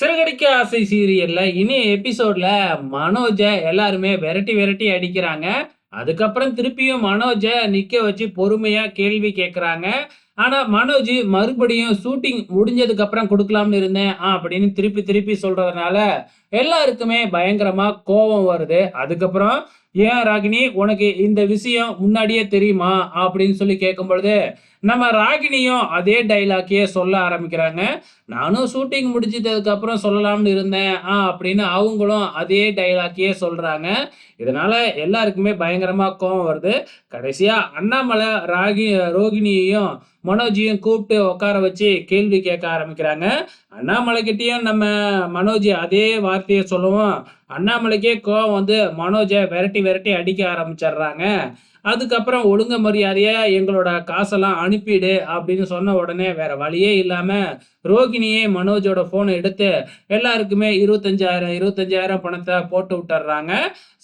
சிறகடிக்க ஆசை சீரியல்ல இனி எபிசோட்ல மனோஜ எல்லாருமே விரட்டி விரட்டி அடிக்கிறாங்க. அதுக்கப்புறம் திருப்பியும் மனோஜ நிக்க வச்சு பொறுமையா கேள்வி கேட்கறாங்க ஆனா மனோஜ் மறுபடியும் ஷூட்டிங் முடிஞ்சதுக்கு அப்புறம் கொடுக்கலாம்னு இருந்தேன். அப்படின்னு திருப்பி திருப்பி சொல்றதுனால எல்லாருக்குமே பயங்கரமா கோபம் வருது. அதுக்கப்புறம் ஏன் ராகினி உனக்கு இந்த விஷயம் முன்னாடியே தெரியுமா? அப்படின்னு சொல்லி கேட்கும் பொழுது நம்ம ராகினியும் அதே டைலாக்கே சொல்ல ஆரம்பிக்கிறாங்க. நானும் ஷூட்டிங் முடிச்சதுக்கு அப்புறம் சொல்லலாம்னு இருந்தேன். ஆ அப்படின்னு அவங்களும் அதே டைலாக்கே சொல்றாங்க. இதனால எல்லாருக்குமே பயங்கரமா கோவம் வருது. கடைசியா அண்ணாமலை ராகி ரோகிணியையும் மனோஜியும் கூப்பிட்டு உட்கார வச்சு கேள்வி கேட்க ஆரம்பிக்கிறாங்க. அண்ணாமலை கிட்டேயும் நம்ம மனோஜ் அதே வார்த்தையை சொல்லுவோம். அண்ணாமலைக்கே கோவம் வந்து மனோஜை விரட்டி விரட்டி அடிக்க ஆரம்பிச்சிடுறாங்க. அதுக்கப்புறம் ஒழுங்க மரியாதையாக எங்களோட காசெல்லாம் அனுப்பிடு அப்படின்னு சொன்ன உடனே வேற வழியே இல்லாமல் ரோகிணியே மனோஜோட ஃபோனை எடுத்து எல்லாருக்குமே இருபத்தஞ்சாயிரம் இருபத்தஞ்சாயிரம் பணத்தை போட்டு விட்டுறாங்க.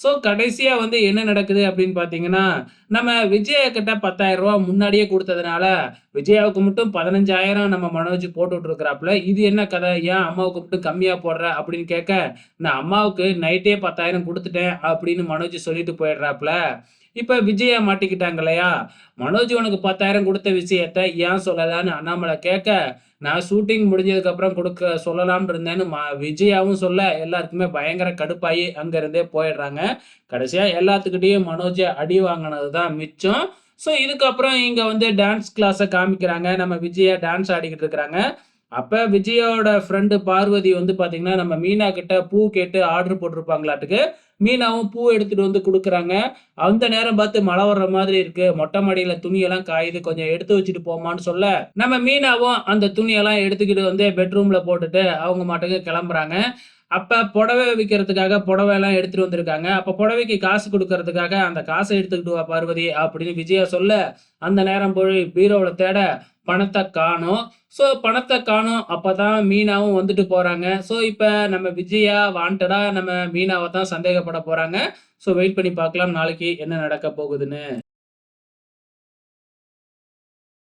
ஸோ கடைசியாக வந்து என்ன நடக்குது அப்படின்னு பார்த்தீங்கன்னா நம்ம விஜயக்கிட்ட பத்தாயிரம் ரூபா முன்னாடியே கொடுத்ததுனால விஜயாவுக்கு மட்டும் பதினஞ்சாயிரம் நம்ம மனோஜ் போட்டு விட்டுருக்கிறாப்புல. இது என்ன கதை? ஏன் அம்மாவுக்கு மட்டும் கம்மியாக போடுற அப்படின்னு கேட்க நான் அம்மாவுக்கு நைட்டே பத்தாயிரம் கொடுத்துட்டேன் அப்படின்னு மனோஜ் சொல்லிட்டு போயிடுறாப்புல. இப்ப விஜயா மாட்டிக்கிட்டாங்க இல்லையா மனோஜ் உனக்கு பத்தாயிரம் கொடுத்த விஷயத்த ஏன் சொல்லலான்னு அண்ணாமலை கேட்க நான் ஷூட்டிங் முடிஞ்சதுக்கு அப்புறம் கொடுக்க சொல்லலாம்னு இருந்தேன்னு விஜயாவும் சொல்ல எல்லாருக்குமே பயங்கர கடுப்பாயி அங்கிருந்தே போயிடுறாங்க. கடைசியா எல்லாத்துக்கிட்டையும் மனோஜ் அடி வாங்கினது தான் மிச்சம். ஸோ இதுக்கப்புறம் இங்க வந்து டான்ஸ் கிளாஸை காமிக்கிறாங்க. நம்ம விஜயா டான்ஸ் ஆடிக்கிட்டு இருக்கிறாங்க. அப்போ விஜயோட ஃப்ரெண்டு பார்வதி வந்து பார்த்தீங்கன்னா நம்ம மீனா கிட்ட பூ கேட்டு ஆர்டர் போட்டிருப்பாங்களாட்டுக்கு மீனாவும் பூ எடுத்துட்டு வந்து கொடுக்குறாங்க. அந்த நேரம் பார்த்து மழை வர்ற மாதிரி இருக்கு. மொட்டை மாடியில் துணியெல்லாம் காயுது. கொஞ்சம் எடுத்து வச்சுட்டு போமான்னு சொல்ல நம்ம மீனாவும் அந்த துணியெல்லாம் எடுத்துக்கிட்டு வந்து பெட்ரூம்ல போட்டுட்டு அவங்க மாட்டுக்கு கிளம்புறாங்க. அப்போ புடவை விற்கிறதுக்காக புடவைலாம் எடுத்துகிட்டு எடுத்துட்டு வந்திருக்காங்க. அப்போ புடவைக்கு காசு கொடுக்கறதுக்காக அந்த காசை எடுத்துக்கிட்டு வா பார்வதி அப்படின்னு விஜயா சொல்ல அந்த நேரம் போய் பீரோவில் தேட பணத்தை காணோம். ஸோ பணத்தை காணும். அப்போ தான் மீனாவும் வந்துட்டு போகிறாங்க ஸோ இப்போ நம்ம விஜயா வாண்டடாக நம்ம மீனாவை தான் சந்தேகப்பட போகிறாங்க ஸோ வெயிட் பண்ணி பார்க்கலாம். நாளைக்கு என்ன நடக்க போகுதுன்னு.